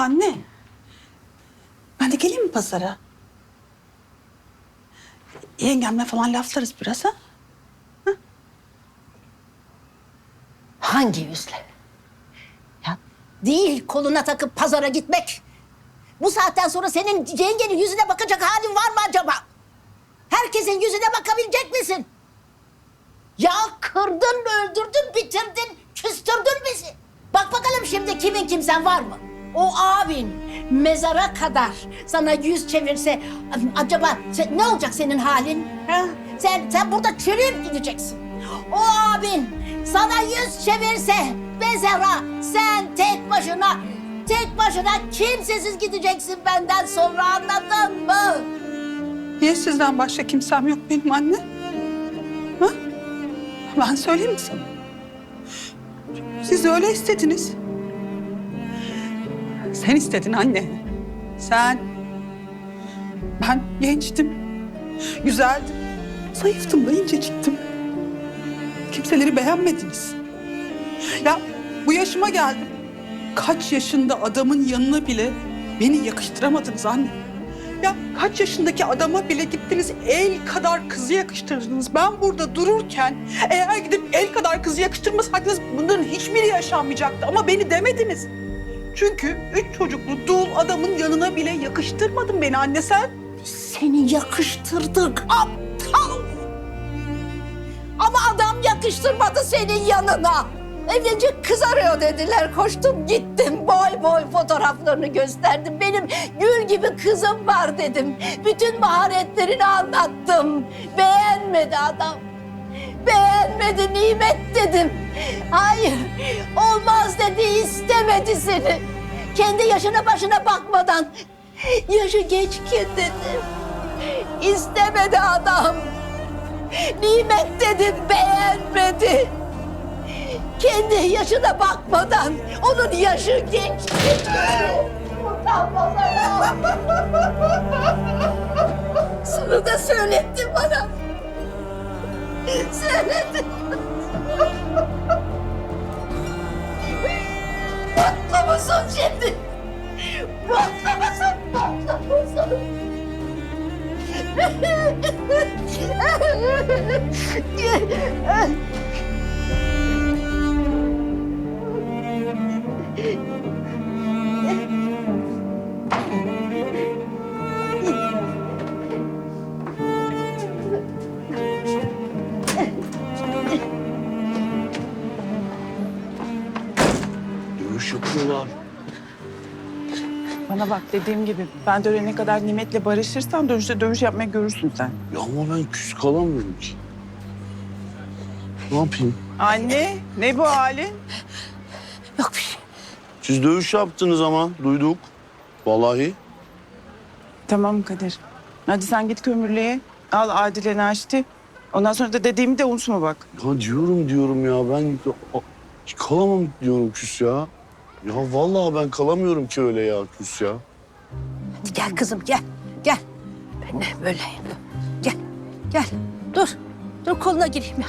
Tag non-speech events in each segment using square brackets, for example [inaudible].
Anne. Ben de geleyim mi pazara? Yengemle falan laflarız biraz ha? Hangi yüzle? Ya değil koluna takıp pazara gitmek. Bu saatten sonra senin yengenin yüzüne bakacak halin var mı acaba? Herkesin yüzüne bakabilecek misin? Ya kırdın, öldürdün, bitirdin, küstürdün bizi. Bak bakalım şimdi kimin kimsen var mı? O abin mezara kadar sana yüz çevirse acaba sen- ne olacak senin halin? Ha? Sen sen burada çürüyüp gideceksin. O abin sana yüz çevirse mezara sen tek başına tek başına kimsesiz gideceksin benden sonra anladın mı? Niye sizden başka kimsem yok benim anne? Ha? Ben söyleyeyim mi sana? Siz öyle istediniz. Sen istedin anne. Sen. Ben gençtim. Güzeldim. Zayıftım da inceciktim. Kimseleri beğenmediniz. Ya bu yaşıma geldim. Kaç yaşında adamın yanına bile beni yakıştıramadınız anne. Ya kaç yaşındaki adama bile gittiniz el kadar kızı yakıştırdınız. Ben burada dururken eğer gidip el kadar kızı yakıştırmasaydınız bunların hiçbiri yaşanmayacaktı. Ama beni demediniz. Çünkü üç çocuklu dul adamın yanına bile yakıştırmadın beni anne sen. Seni yakıştırdık aptal. Ama adam yakıştırmadı senin yanına. Evlenecek kız arıyor dediler. Koştum gittim. Boy boy fotoğraflarını gösterdim. Benim gül gibi kızım var dedim. Bütün maharetlerini anlattım. Beğenmedi adam. Beğenmedi nimet dedim. Hayır olmaz dedi istemedi seni. Kendi yaşına başına bakmadan yaşı geçkin dedim. İstemedi adam. Nimet dedim beğenmedi. Kendi yaşına bakmadan onun yaşı geçti. Utanmaz adam. Sana söyletti bana. Söyledi. Mutlu musun şimdi? Mutlu musun? Dövüş yapıyorlar. Bana bak dediğim gibi ben dönene kadar nimetle barışırsan dönüşte dövüş yapmayı görürsün sen. Ya ama ben küs kalamıyorum ki. Ne yapayım? Anne ne bu halin? Yok bir şey. Siz dövüş yaptınız ama duyduk. Vallahi. Tamam Kadir. Hadi sen git kömürlüğe. Al Adile Naşit'i. Ondan sonra da dediğimi de unutma bak. Ya diyorum diyorum ya ben kalamam diyorum küs ya. Ya vallahi ben kalamıyorum ki öyle ya küs ya. Hadi gel kızım gel. Gel. Ben de böyle. Gel. Gel. Dur. Dur koluna gireyim ya.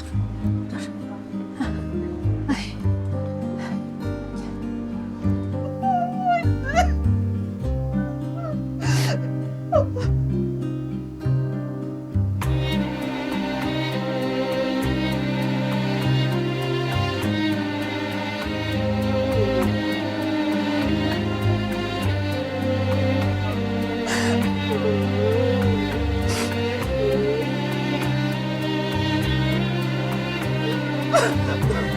Ha ha ha!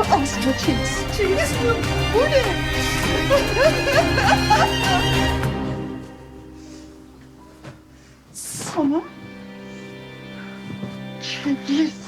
Aslı Cengiz. Cengiz bu. Bu ne? [laughs] Sana Cengiz.